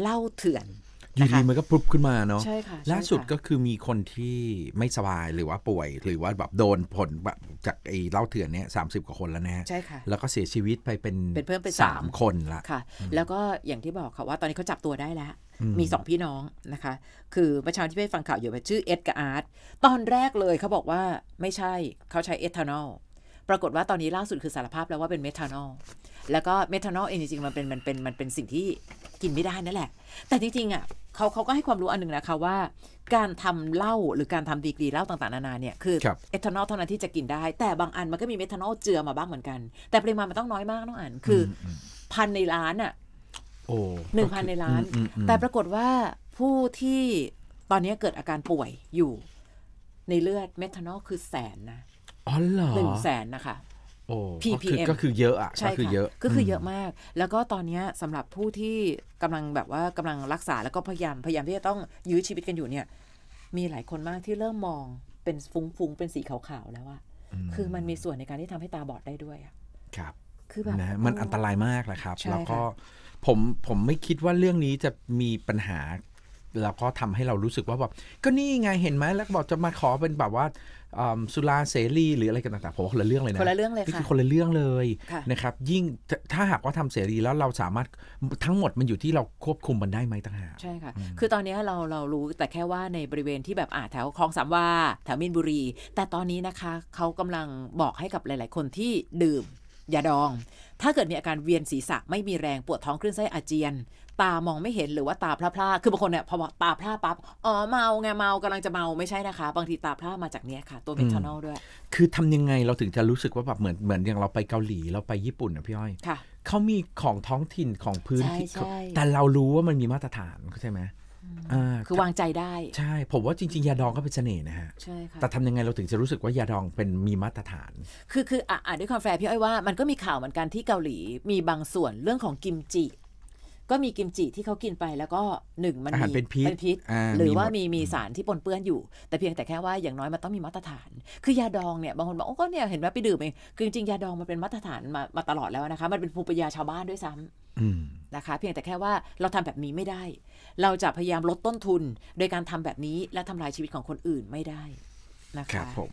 เหล้าเถื่อนอยู่นะคะดีมันก็ปุ๊บขึ้นมาเนาะใช่ค่ะล่าสุดใช่ค่ะก็คือมีคนที่ไม่สบายหรือว่าป่วย หรือว่าแบบโดนผลแบบจากไอ้เหล้าเถื่อนเนี่ยสามสิบกว่าคนแล้วนะฮะใช่ค่ะแล้วก็เสียชีวิตไปเป็นเป็นเพิ่มเป็นสาสามมคนละค่ะ แล้วก็อย่างที่บอกค่ะว่าตอนนี้เขาจับตัวได้แล้วอืมมีสองพี่น้องนะคะ คือเมื่อเช้าที่ไปฟังข่าวอยู่ว่าชื่อเอ็ดกับอาร์ตตอนแรกเลยเขาบอกว่าไม่ใช่เขาใช้เอทานอลปรากฏว่าตอนนี้ล่าสุดคือสารภาพแล้วว่าเป็นเมทานอลแล้วก็เมทานอลเองจริงๆมันเป็นมันเป็นมันเป็นสิ่งที่ กินไม่ได้นั่นแหละ แต่จริงๆอะเขาเขาก็ให้ความรู้อันหนึ่งนะคะว่า การทำเหล้าหรือการทำดีกรีเหล้าต่างๆนานาเนี่ยคือครับเอทานอลเท่านั้นที่จะกินได้ แต่บางอันมันก็มีเมทานอลเจือมาบ้างเหมือนกัน แต่ปริมาณมันต้องน้อยมากน้องอ่านคืออพันในล้านอะโอ้หนึ่งพันในล้านอืมอืมแต่ปรากฏว่าผู้ที่ตอนนี้เกิดอาการป่วยอยู่ในเลือดเมทานอลคือแสนนะอ๋อเหรอหนึ่งแสนนะคะ โอ้ ppm ก็คือก็คือเยอะอะใช่ก็คือค่ะเยอะก็คือเยอะมาก แล้วก็ตอนนี้สำหรับผู้ที่กำลังแบบว่ากำลังรักษาแล้วก็พยายามพยายามที่จะต้องยื้อชีวิตกันอยู่เนี่ย มีหลายคนมากที่เริ่มมองเป็นฟุ้งๆเป็นสีขาวๆแล้วอะคือมันมีส่วนในการที่ทำให้ตาบอดได้ด้วยอะครับ คือแบบ นะมันอันตรายมากแหละครับ ใช่แล้วก็ค่ะผมผมไม่คิดว่าเรื่องนี้จะมีปัญหา แล้วก็ทำให้เรารู้สึกว่าแบบก็นี่ไงเห็นไหมแล้วก็บอกจะมาขอเป็นแบบว่าอืมสุราเสรีหรืออะไรกันต่างๆผมว่าคนละเรื่องเลยนะคนละเรื่องเลยนี่ค่ะคือคนละเรื่องเลยค่ะนะครับ ยิ่งถ้าถ้าหากว่าทำเสรีแล้วเราสามารถทั้งหมดมันอยู่ที่เราควบคุมมันได้ไหมต่างหากใช่ค่ะ คือตอนนี้เราเรารู้แต่แค่ว่าในบริเวณที่แบบอ่าแถวคลองสามวาแถวมินบุรี แต่ตอนนี้นะคะเขากำลังบอกให้กับหลาย ๆ คนที่ดื่ม ยาดอง ถ้าเกิดมีอาการเวียนศีรษะไม่มีแรงปวดท้องคลื่นไส้อาเจียน ตามองไม่เห็นหรือว่าตาพร่าๆคือบางคนเนี่ยพอบอกตาพร่าปั๊บอ๋อเมาไงเมากำลังจะเมาไม่ใช่นะคะ บางทีตาพร่ามาจากเนี้ยค่ะตัวเมทานอลด้วย คือทำยังไงเราถึงจะรู้สึกว่าแบบเหมือนเหมือนอย่างเราไปเกาหลีเราไปญี่ปุ่นนะพี่อ้อยค่ะเขามีของท้องถิ่นของพื้นที่ใช่ใช่แต่เรารู้ว่ามันมีมาตรฐานเข้าใจไหมอ่า คือวางใจได้ ใช่ ผมว่าจริง ๆ ยาดองก็เป็นเสน่ห์นะฮะ ใช่ค่ะ แต่ทำยังไงเราถึงจะรู้สึกว่ายาดองเป็นมีมาตรฐาน คือคืออะอะด้วยความแฟร์พี่อ้อยว่ามันก็มีข่าวเหมือนกันที่เกาหลี มีบางส่วนเรื่องของกิมจิ ก็มีกิมจิที่เขากินไปแล้วก็หนึ่งมันอาหารมีเป็นพิษเป็นพิษอ่าหรือมีหมดว่ามีมีสารที่ปนเปื้อนอยู่ แต่เพียงแต่แค่ว่าอย่างน้อยมันต้องมีมาตรฐาน คือยาดองเนี่ยบางคนบอกโอ้ก็เนี่ยเห็นว่าไปดื่มเองคือจริงๆยาดองมันเป็นมาตรฐานมามาตลอดแล้วนะคะ มันเป็นภูมิปัญญาชาวบ้านด้วยซ้ำอืม นะคะ เพียงแต่แค่ว่าเราทำแบบนี้ไม่ได้ เราจะพยายามลดต้นทุน โดยการทำแบบนี้และทำลายชีวิตของคนอื่นไม่ได้นะคะครับผม